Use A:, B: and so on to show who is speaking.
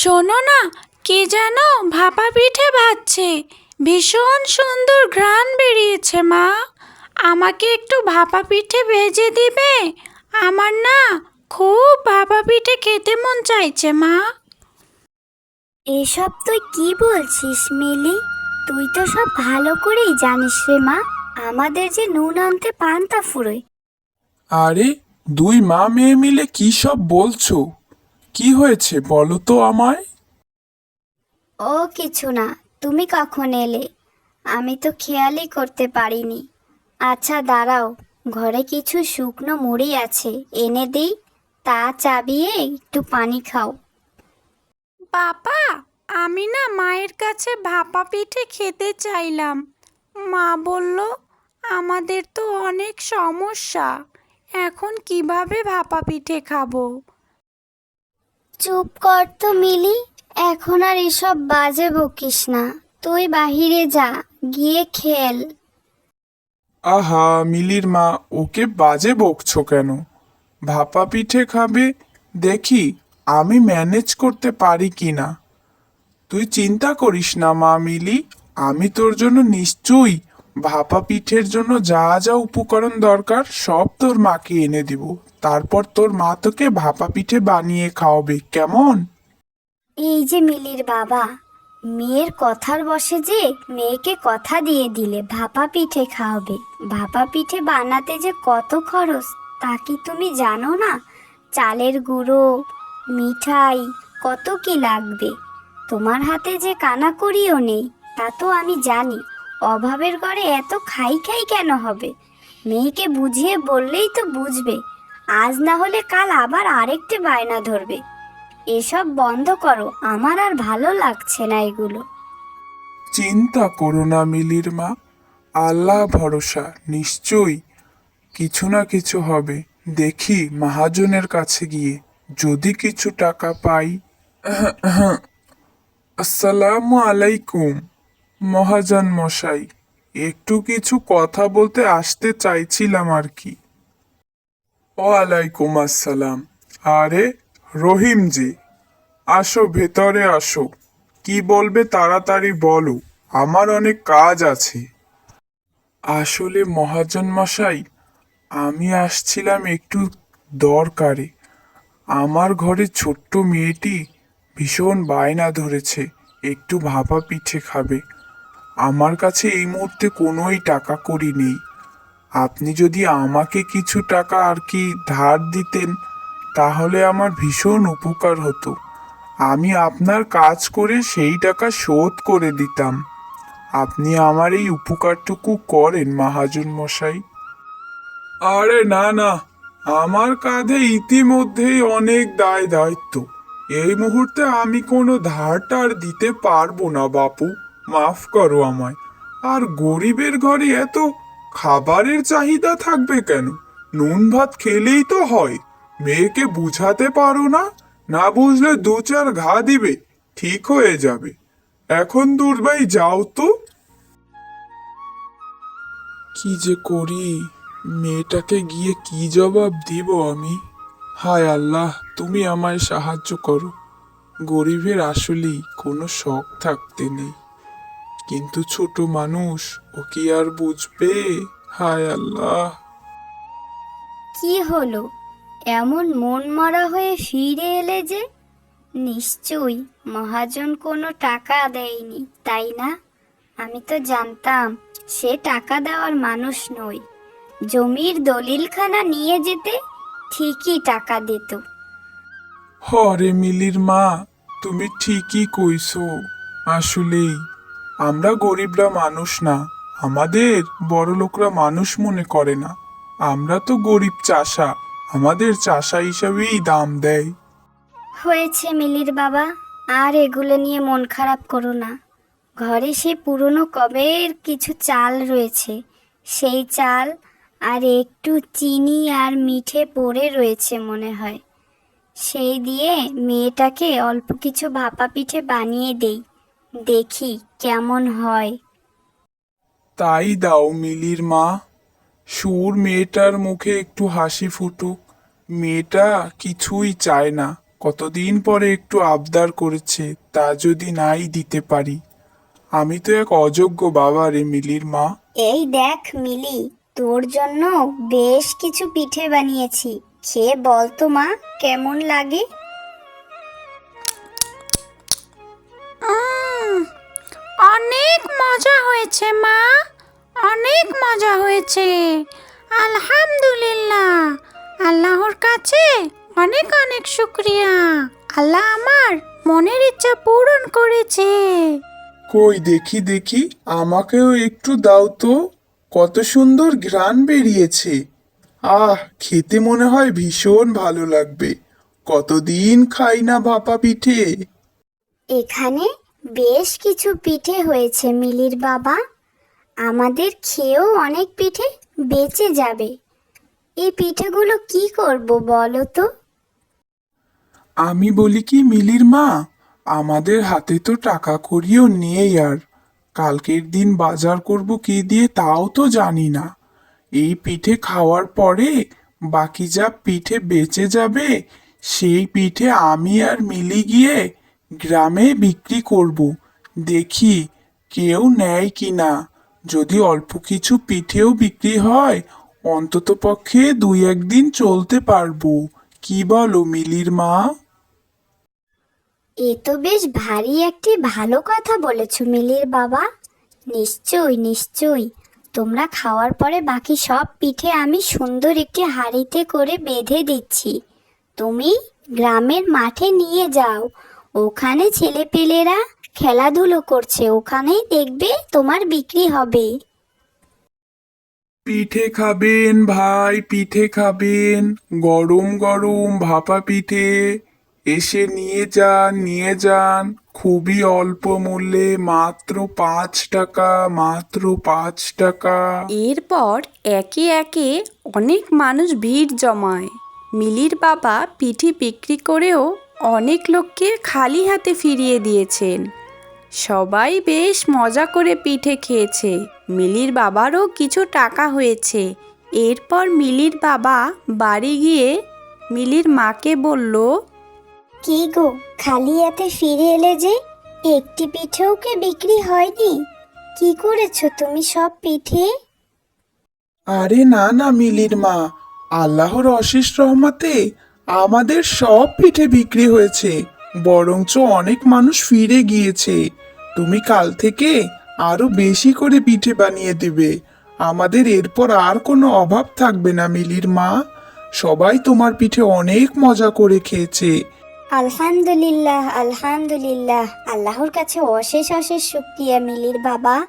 A: শোনো না কে যেন ভাপা পিঠে ভাজছে। ভীষণ সুন্দর ঘ্রাণ বেরিয়েছে মা। আমাকে একটু ভাপা পিঠে ভেজে দিবে? আমার না খুব ভাপা পিঠে খেতে মন চাইছে মা।
B: এসব তুই কি বলছিস মিলি? তুই তো সব ভালো করেই জানিস রে মা আমাদের যে নুন আনতে পান্তা ফুরোয়।
C: আরে দুই মা মেয়ে মিলে কি সব বলছো? কি হয়েছে বলো তো আমায়?
B: ও কিছু না তুমি কখন এলে? আমি তো খেয়ালই করতে পারিনি। আচ্ছা দাঁড়াও ঘরে কিছু শুকনো মুড়ি আছে এনে দিই। তা চাবিয়ে একটু পানি খাও।
A: বাবা আমি না মায়ের কাছে ভাপা পিঠে খেতে চাইলাম। মা বলল আমাদের তো অনেক সমস্যা এখন কীভাবে ভাপা পিঠে খাব?
B: চুপ কর তো, মিলি। এখন আর এসব বাজে বকিস না। তুই বাহিরে যা, গিয়ে খেল।
C: আহা, মিলির মা, ওকে বাজে বকছো কেন? ভাপা পিঠে খাবে? দেখি, আমি ম্যানেজ করতে পারি কি না? তুই চিন্তা করিস না মা, মিলি। আমি তোর জন্য নিশ্চয়ই ভাপা পিঠের জন্য যা যা উপকরণ দরকার, সব তোর মাকে এনে দিব। তারপর তোর মা তোকে ভাপা পিঠে বানিয়ে খাওয়াবে। কেমন?
B: এই যে মিলির বাবা, মেয়ের কথার বসে যে মেয়েকে কথা দিয়ে দিলে ভাপা পিঠে খাওয়াবে। ভাপা পিঠে বানাতে যে কত খরচ, তা কি তুমি জানো না? চালের গুঁড়ো, মিঠাই, কত কি লাগবে? তোমার হাতে যে কানাকড়িও নেই, তা তো আমি জানি। অভাবের ঘরে এত খাই খাই কেন হবে? মেয়েকে বুঝিয়ে বললেই তো বুঝবে। আজ না হলে কাল আবার আরেকটি বায়না ধরবে। এসব বন্ধ করো, আমার আর ভালো লাগছে না এগুলো।
C: চিন্তা করো না মিলির মা, আল্লাহ ভরসা, নিশ্চয়ই। কিছু না কিছু হবে, দেখি মহাজনের কাছে গিয়ে যদি কিছু টাকা পাই। আসসালামু আলাইকুম। মহাজন মশাই, একটু কিছু কথা বলতে আসতে চাইছিলাম আর কি। ওয়ালাইকুম আসসালাম। আরে, রহিম জি, আসো, ভেতরে আসো। কি বলবে তাড়াতাড়ি বলো, আমার অনেক কাজ আছে। আসলে মহাজন মশাই, আমি আসছিলাম একটু দরকারে। আমার ঘরে ছোট্ট মেয়েটি ভীষণ বায়না ধরেছে, একটু ভাপা পিঠে খাবে। আমার কাছে এই মুহূর্তে কোনোই টাকা করি নেই। আপনি যদি আমাকে কিছু টাকা আর কি ধার দিতেন, তাহলে আমার ভীষণ উপকার হতো। আমি আপনার কাজ করে সেই টাকা শোধ করে দিতাম। আপনি আমার এই উপকারটুকু করেন, মহাজন মশাই। আরে না না, আমার কাঁধে ইতিমধ্যেই অনেক দায় দায়িত্ব এই মুহূর্তে আমি কোনো ধার টার দিতে পারব না, বাপু। মাফ করো আমায়। আর গরিবের ঘরে এত খাবারের চাহিদা থাকবে কেন? নুন ভাত খেলেই তো হয়। মেয়েকে বুঝাতে পারো না? না বুঝলে দু চার ঘা দিবে, ঠিক হয়ে যাবে। এখন দুর্বাই, যাও তো। কি যে করি? মেয়েটাকে গিয়ে কি জবাব দিব আমি? হায় আল্লাহ, তুমি আমায় সাহায্য করো। গরিবের আসলেই কোনো শখ থাকতে নেই। কিন্তু ছোট মানুষ ও কি আর বুঝবে? হায় আল্লাহ।
B: কি হলো? এমন মন মরা হয়ে ফিরে এলে যে? নিশ্চয়ই মহাজন কোনো টাকা দেয়নি তাই না? আমি তো জানতাম সে টাকা দেওয়ার মানুষ নই জমির দলিলখানা নিয়ে যেতে ঠিকই টাকা দিত।
C: হরে মিলির মা তুমি ঠিকই কইছো। আসলেই আমরা গরিবরা মানুষ না, আমাদের বড় লোকরা মানুষ মনে করে না। আমরা তো গরিব চাষা, আমাদের চাষা হিসাবেই দাম দেয়।
B: হয়েছে মিলির বাবা, আর এগুলো নিয়ে মন খারাপ করো না। ঘরে সে পুরনো কবের কিছু চাল রয়েছে, সেই চাল আর একটু চিনি আর মিঠে পড়ে রয়েছে মনে হয়। সেই দিয়ে মেয়েটাকে অল্প কিছু ভাপা পিঠে বানিয়ে দেই। দেখি কেমন হয়।
C: তাই দাও মিলির মা। সুর মেয়েটার মুখে একটু হাসি ফুটুক। মেয়েটা কিছুই চায় না। কতদিন পরে একটু আবদার করেছে তা যদি নাই দিতে পারি। আমি তো এক অযোগ্য বাবা রে মিলির মা।
B: এই দেখ মিলি তোর জন্য বেশ কিছু পিঠে বানিয়েছি। খেয়ে বল তো মা কেমন লাগে?
A: হয়েছে মা? অনেক মজা হয়েছে। আলহামদুলিল্লাহ। আল্লাহর কাছে অনেক অনেক শুক্রিয়া। আল্লাহ আমার মনের ইচ্ছা পূরণ করেছে।
C: কই দেখি দেখি। আমাকেও একটু দাও তো। কত সুন্দর ঘ্রাণ বেরিয়েছে। আহ খেতে মনে হয় ভীষণ ভালো লাগবে। কতদিন খাই না ভাপা পিঠে।
B: এখানে বেশ কিছু পিঠে হয়েছে, মিলির বাবা। আমাদের খেয়েও অনেক পিঠে বেঁচে যাবে। এই পিঠেগুলো কি করব বলো তো?
C: আমি বলি কি, মিলির মা, আমাদের হাতে তো টাকা করিও নেই আর। কালকের দিন বাজার করব কি দিয়ে তাও তো জানি না। এই পিঠে খাওয়ার পরে বাকি যা পিঠে বেঁচে যাবে, সেই পিঠে আমি আর মিলি গিয়ে গ্রামে বিক্রি করব, দেখি কেউ নেয় কি না যদি অল্প কিছু পিঠেও বিক্রি হয়, অন্তত পক্ষে দুই একদিন চলতে পারব। কি বলো মিলির মা?
B: এ তো বেশ ভারী একটি ভালো কথা বলেছ মিলির বাবা। নিশ্চয়ই নিশ্চয়ই তোমরা খাওয়ার পরে বাকি সব পিঠে আমি সুন্দর একটি হাঁড়িতে করে বেঁধে দিচ্ছি। তুমি গ্রামের মাঠে নিয়ে যাও। ওখানে ছেলেপেলেরা খেলাধুলো করছে ওখানেই দেখবে তোমার বিক্রি হবে।
C: পিঠে খাবেন ভাই পিঠে খাবেন। গরম গরম ভাপা পিঠে। এসে নিয়ে যান নিয়ে যান। খুবই অল্প মূল্যে মাত্র পাঁচ টাকা মাত্র পাঁচ টাকা।
D: এরপর একে একে অনেক মানুষ ভিড় জমায়। মিলির বাবা পিঠে বিক্রি করেও অনেক লোককে খালি হাতে ফিরিয়ে দিয়েছেন। সবাই বেশ মজা করে পিঠে খেয়েছে। মিলির বাবারও কিছু টাকা হয়েছে। এরপর মিলির বাবা বাড়ি গিয়ে মিলির মাকে বলল
B: কি গো খালি হাতে ফিরে এলে যে একটি পিঠেও কি বিক্রি হয়নি? কি করেছ তুমি সব পিঠে?
C: আরে না না মিলির মা। আল্লাহর অশেষ রহমতে আমাদের সব পিঠে বিক্রি হয়েছে, বরঞ্চ অনেক মানুষ ফিরে গিয়েছে। তুমি কাল থেকে আরও বেশি করে পিঠে বানিয়ে দিবে। আমাদের এরপর আর কোনো অভাব থাকবে না, মিলির মা। সবাই তোমার পিঠে অনেক মজা করে খেয়েছে।
B: আলহামদুলিল্লাহ আলহামদুলিল্লাহ। আল্লাহর কাছে অশেষ অশেষ শুক্রিয়া, মিলির বাবা।